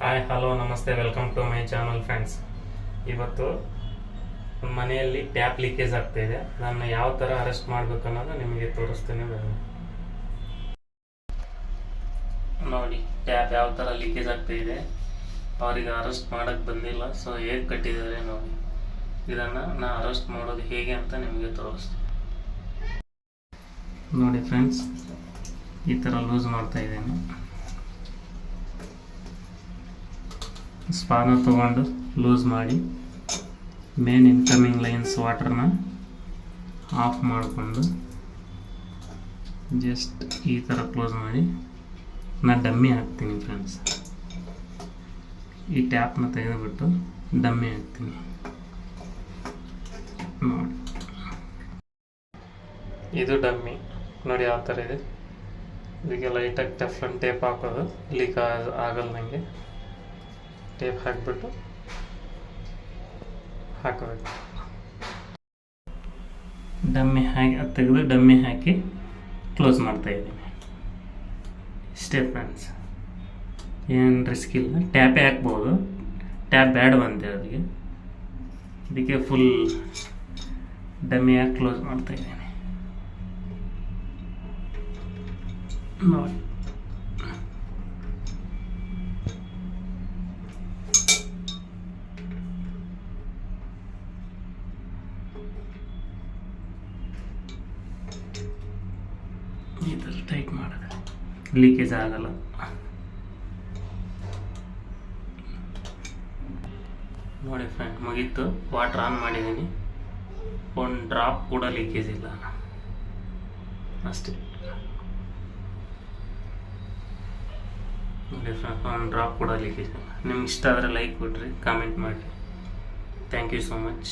Hi hello ನಮಸ್ತೆ welcome to my channel friends ಇವತ್ತು ಮನೆಯಲ್ಲಿ ಟ್ಯಾಪ್ ಲೀಕೇಜ್ ಆಗ್ತಾ ಇದೆ. ನಾನು ಯಾವ ಥರ ಅರೆಸ್ಟ್ ಮಾಡಬೇಕು ಅನ್ನೋದು ನಿಮಗೆ ತೋರಿಸ್ತೇನೆ ನೋಡಿ ಟ್ಯಾಪ್ ಯಾವ ಥರ ಲೀಕೇಜ್ ಆಗ್ತಾ ಇದೆ. ಅವರಿಗೆ ಅರೆಸ್ಟ್ ಮಾಡೋಕ್ಕೆ ಬಂದಿಲ್ಲ ಸೊ ಹೇಗೆ ಕಟ್ಟಿದ್ದಾರೆ ನೋಡಿ. ಇದನ್ನು ನಾ ಅರೆಸ್ಟ್ ಮಾಡೋದು ಹೇಗೆ ಅಂತ ನಿಮಗೆ ತೋರಿಸ್ತೀನಿ. ನೋಡಿ ಫ್ರೆಂಡ್ಸ್ ಈ ಥರ ಲೂಸ್ ಮಾಡ್ತಾ ಇದ್ದೇನೆ. ಸ್ಪಾನ ತಗೊಂಡು ಲೂಸ್ ಮಾಡಿ ಮೇನ್ ಇನ್ಕಮಿಂಗ್ ಲೈನ್ಸ್ ವಾಟರ್ನ ಆಫ್ ಮಾಡಿಕೊಂಡು ಜಸ್ಟ್ ಈ ಥರ ಕ್ಲೋಸ್ ಮಾಡಿ ನಾನು ಡಮ್ಮಿ ಹಾಕ್ತೀನಿ ಫ್ರೆಂಡ್ಸ್ ಈ ಟ್ಯಾಪ್ನ ತೆಗೆದುಬಿಟ್ಟು ಡಮ್ಮಿ ಹಾಕ್ತೀನಿ. ನೋಡಿ. ಇದು ಡಮ್ಮಿ. ನೋಡಿ ಯಾವ ಥರ ಇದೆ. ಇದಕ್ಕೆ ಲೈಟಾಗಿ ಟೆಫ್ಲನ್ ಟೇಪ್ ಹಾಕೋದು. ಲೀಕ್ ಆಗಲ್ದಂಗೆ. ಟೇಪ್ ಹಾಕಿಬಿಟ್ಟು ಹಾಕಬೇಕು. ಡಮ್ಮಿ ಹಾಕಿ ತೆಗೆದು ಡಮ್ಮಿ ಹಾಕಿ ಕ್ಲೋಸ್ ಮಾಡ್ತಾ ಇದ್ದೀನಿ. ಇಷ್ಟೇ ಫ್ರೆಂಡ್ಸ್ ಏನು ರಿಸ್ಕ್ ಇಲ್ಲ. ಟ್ಯಾಪೇ ಹಾಕ್ಬೋದು. ಟ್ಯಾಪ್ ಬ್ಯಾಡ್ ಬಂದೆ ಅದಕ್ಕೆ ಅದಕ್ಕೆ ಫುಲ್ ಡಮ್ಮಿ ಹಾಕಿ ಕ್ಲೋಸ್ ಮಾಡ್ತಾ ಇದ್ದೀನಿ. ನೋಡಿ. ಈ ಥರ ಟೈಟ್ ಮಾಡಿದೆ. ಲೀಕೇಜ್ ಆಗಲ್ಲ. ನೋಡಿ ಫ್ರೆಂಡ್ ಮುಗೀತು. ವಾಟ್ರ್ ಆನ್ ಮಾಡಿದ್ದೀನಿ. ಒಂದು ಡ್ರಾಪ್ ಕೂಡ ಲೀಕೇಜ್ ಇಲ್ಲ. ಅಷ್ಟೇ. ನೋಡಿ ಫ್ರೆಂಡ್ ಒಂದು ಡ್ರಾಪ್ ಕೂಡ ಲೀಕೇಜ್ ಇಲ್ಲ. ನಿಮ್ಗೆ ಇಷ್ಟ ಆದರೆ ಲೈಕ್ ಕೊಡ್ರಿ ಕಾಮೆಂಟ್ ಮಾಡಿ ಥ್ಯಾಂಕ್ ಯು ಸೋ ಮಚ್